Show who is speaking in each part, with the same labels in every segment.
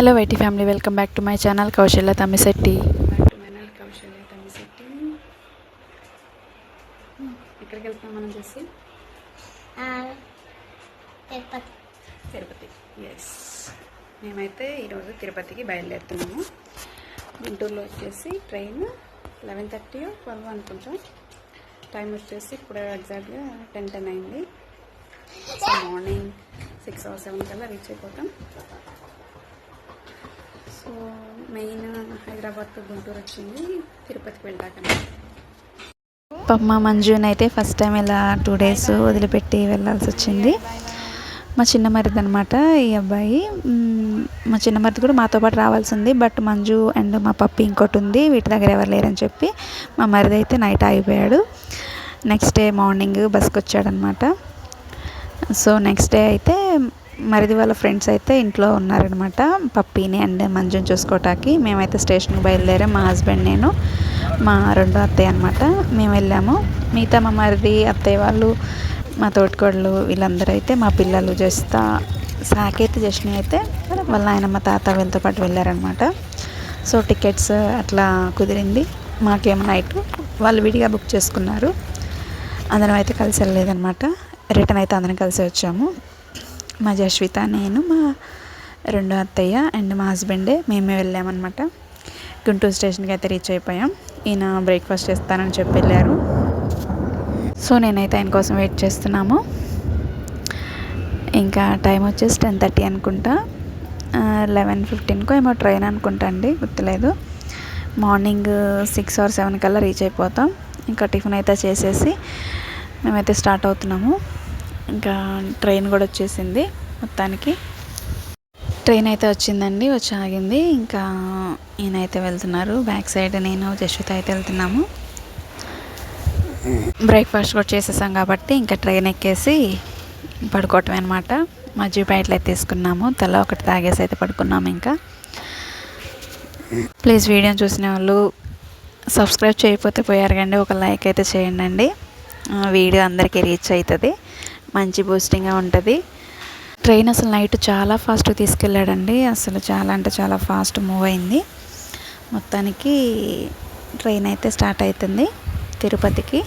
Speaker 1: Hello YT family welcome back to my channel Kaushalya Tammisetti Kaushalya Tammisetti ఎక్కడికి వెళ్తున్నాం మనం చేసి
Speaker 2: తిరుపతి
Speaker 1: తిరుపతి. ఎస్ మేమైతే ఈరోజు తిరుపతికి బయలుదేరుతున్నాము. గుంటూరులో వచ్చేసి ట్రైన్ లెవెన్ థర్టీ ట్వెల్వ్ అనుకుంటాం. టైం వచ్చేసి ఇప్పుడు ఎగ్జాక్ట్గా టెన్ టెన్ అయింది. మార్నింగ్ సిక్స్ అవర్ సెవెన్ కల్లా రీచ్ అయిపోతాం. మెయిన్ హైదరాబాద్ టు గుంటూరు వచ్చింది. తిరుపతికి వెళ్ళాక. పమ్మ మంజుని అయితే ఫస్ట్ టైం ఇలా టూ డేస్ వదిలిపెట్టి వెళ్ళాల్సి వచ్చింది. మా చిన్న మరిది అనమాట ఈ అబ్బాయి. మా చిన్న మరిది కూడా మాతో పాటు రావాల్సి ఉంది. బట్ మంజు అండ్ మా పప్పి ఇంకోటి ఉంది. వీటి దగ్గర ఎవరు లేరని చెప్పి మా మరిది అయితే నైట్ ఆగిపోయాడు. నెక్స్ట్ డే మార్నింగ్ బస్కి వచ్చాడనమాట సో నెక్స్ట్ డే అయితే మరిది వాళ్ళ ఫ్రెండ్స్ అయితే ఇంట్లో ఉన్నారనమాట. పప్పీని అండ్ మంజుని చూసుకోవటానికి మేమైతే స్టేషన్కి బయలుదేరాం. మా హస్బెండ్ నేను మా రెండో అత్తయ్య అనమాట. మేము వెళ్ళాము. మిగతా మా మరిది అత్తయ్య వాళ్ళు మా తోటికోళ్ళు వీళ్ళందరూ అయితే మా పిల్లలు జస్ట్ సాకేత్ జస్ని అయితే వాళ్ళ ఆయన మా తాత వీళ్ళతో పాటు వెళ్ళారనమాట. సో టికెట్స్ అట్లా కుదిరింది. మాకేమో నైట్ వాళ్ళు విడిగా బుక్ చేసుకున్నారు. అందరం అయితే కలిసి వెళ్ళలేదనమాట. రిటర్న్ అయితే అందరం కలిసి వచ్చాము. మా జశ్విత నేను మా రెండో అత్తయ్య అండ్ మా హస్బెండే మేమే వెళ్ళామన్నమాట. గుంటూరు స్టేషన్కి అయితే రీచ్ అయిపోయాం. ఈయన బ్రేక్ఫాస్ట్ చేస్తానని చెప్పి వెళ్ళారు. సో నేనైతే ఆయన కోసం వెయిట్ చేస్తున్నాము. ఇంకా టైం వచ్చేసి టెన్ థర్టీ అనుకుంటా. లెవెన్ ఫిఫ్టీన్కో ఏమో ట్రైన్ అనుకుంటా అండి గుర్తులేదు. మార్నింగ్ సిక్స్ ఆర్ సెవెన్ కల్లా రీచ్ అయిపోతాం. ఇంకా టిఫిన్ అయితే చేసేసి మేమైతే స్టార్ట్ అవుతున్నాము. ఇంకా ట్రైన్ కూడా వచ్చేసింది మొత్తానికి. ట్రైన్ అయితే వచ్చిందండి వచ్చి ఆగింది. ఇంకా ఈయనైతే వెళ్తున్నారు బ్యాక్ సైడ్ నేను జశ్విత అయితే వెళ్తున్నాము. బ్రేక్ఫాస్ట్ కూడా చేసేసాం కాబట్టి ఇంకా ట్రైన్ ఎక్కేసి పడుకోవటం అనమాట మజ్జిగ ప్యాకెట్లు అయితే తీసుకున్నాము తల ఒకటి తాగేసి అయితే పడుకున్నాము ఇంకా. ప్లీజ్ వీడియో చూసిన వాళ్ళు సబ్స్క్రైబ్ చేయకపోతే పోయారు కండి ఒక లైక్ అయితే చేయండి అండి. వీడియో అందరికీ రీచ్ అవుతుంది. మంచి బూస్టింగ్గా ఉంటుంది. ట్రైన్ అసలు నైట్ చాలా ఫాస్ట్గా తీసుకెళ్ళాడండి. అసలు చాలా అంటే చాలా ఫాస్ట్ మూవ్ అయింది. మొత్తానికి ట్రైన్ అయితే స్టార్ట్ అవుతుంది తిరుపతికి.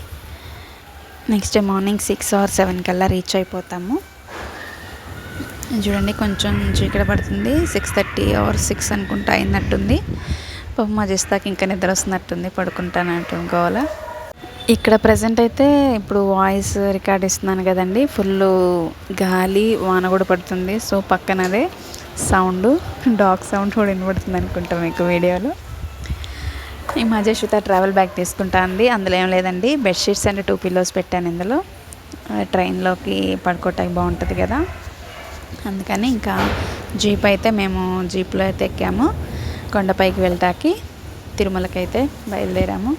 Speaker 1: Next day morning six or seven కల్లా రీచ్ అయిపోతాము. చూడండి కొంచెం చీకట పడుతుంది. సిక్స్ థర్టీ ఆర్ సిక్స్ అనుకుంటా అయినట్టుంది. పాపం మా జస్తాకి ఇంకా నిద్ర వస్తున్నట్టుంది. పడుకుంటానంటూ గోవాల ఇక్కడ ప్రజెంట్ అయితే ఇప్పుడు వాయిస్ రికార్డ్ ఇస్తున్నాను కదండి. ఫుల్ గాలి వాన కూడా పడుతుంది. సో పక్కనదే సౌండ్ డాగ్ సౌండ్ కూడా వినబడుతుంది అనుకుంటా మీకు వీడియోలో. ఈ మధ్య శ్రుత ట్రావెల్ బ్యాగ్ తీసుకుంటా అంది. అందులో ఏం లేదండి. బెడ్షీట్స్ అండ్ టూ పిల్లోస్ పెట్టాను ఇందులో. ట్రైన్లోకి పడుకోవటానికి బాగుంటుంది కదా. అందుకని ఇంకా జీప్ అయితే మేము జీప్లో అయితే ఎక్కాము. కొండపైకి వెళ్ళటానికి తిరుమలకి అయితే బయలుదేరాము.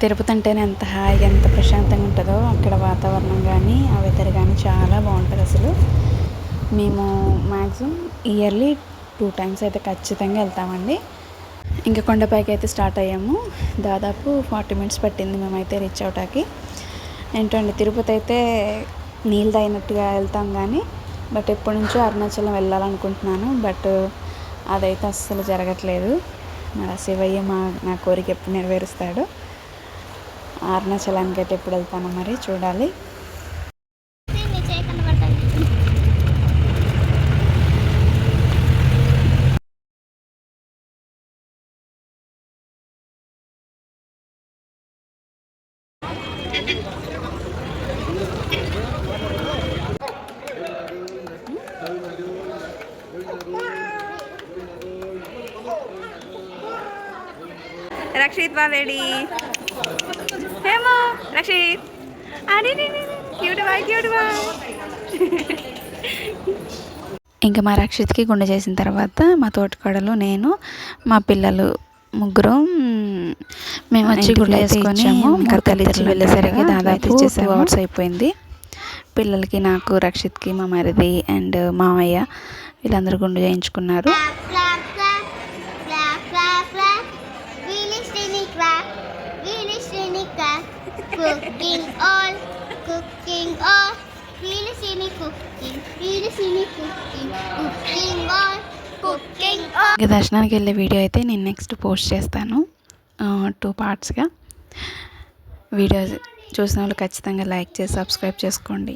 Speaker 1: తిరుపతి అంటేనే ఎంత హాయిగా ఎంత ప్రశాంతంగా ఉంటుందో అక్కడ వాతావరణం కానీ ఆ వెదర్ కానీ చాలా బాగుంటుంది అసలు. మేము మ్యాక్సిమం ఇయర్లీ టూ టైమ్స్ అయితే ఖచ్చితంగా వెళ్తామండి. ఇంకా కొండపైకి అయితే స్టార్ట్ అయ్యాము. దాదాపు ఫార్టీ మినిట్స్ పట్టింది మేమైతే రీచ్ అవటానికి. ఏంటండి తిరుపతి అయితే నీళ్ళు అయినట్టుగా వెళ్తాం కానీ బట్ ఎప్పటి నుంచో అరుణాచలం వెళ్ళాలనుకుంటున్నాను. బట్ అదైతే అస్సలు జరగట్లేదు. మరి శివయ్య మా నా కోరిక ఎప్పుడు నెరవేరుస్తాడు అరుణాచలానికి అయితే ఎప్పుడు వెళ్తానో మరి చూడాలి. రక్షిత్ బా రక్షిత్. అడి క్యూట్ బాయ్ క్యూట్ బాయ్. ఇంకా మా రక్షిత్కి గుండె చేసిన తర్వాత మా తోటికోడలు నేను మా పిల్లలు ముగ్గురు మేము వచ్చి గుండె వేసుకొని ఇచ్చి వెళ్ళేసరికి దాదాపు టూ అవర్స్ అయిపోయింది. పిల్లలకి నాకు రక్షిత్కి మా మరిది అండ్ మామయ్య వీళ్ళందరూ గుండు చేయించుకున్నారు.
Speaker 2: Really. Cooking all, cooking all. Really, see me cooking. Really, see me cooking. Cooking all,
Speaker 1: ఇక దర్శనానికి వెళ్ళే వీడియో అయితే నేను నెక్స్ట్ పోస్ట్ చేస్తాను టూ పార్ట్స్గా వీడియో చూసిన వాళ్ళు ఖచ్చితంగా లైక్ చేసి సబ్స్క్రైబ్ చేసుకోండి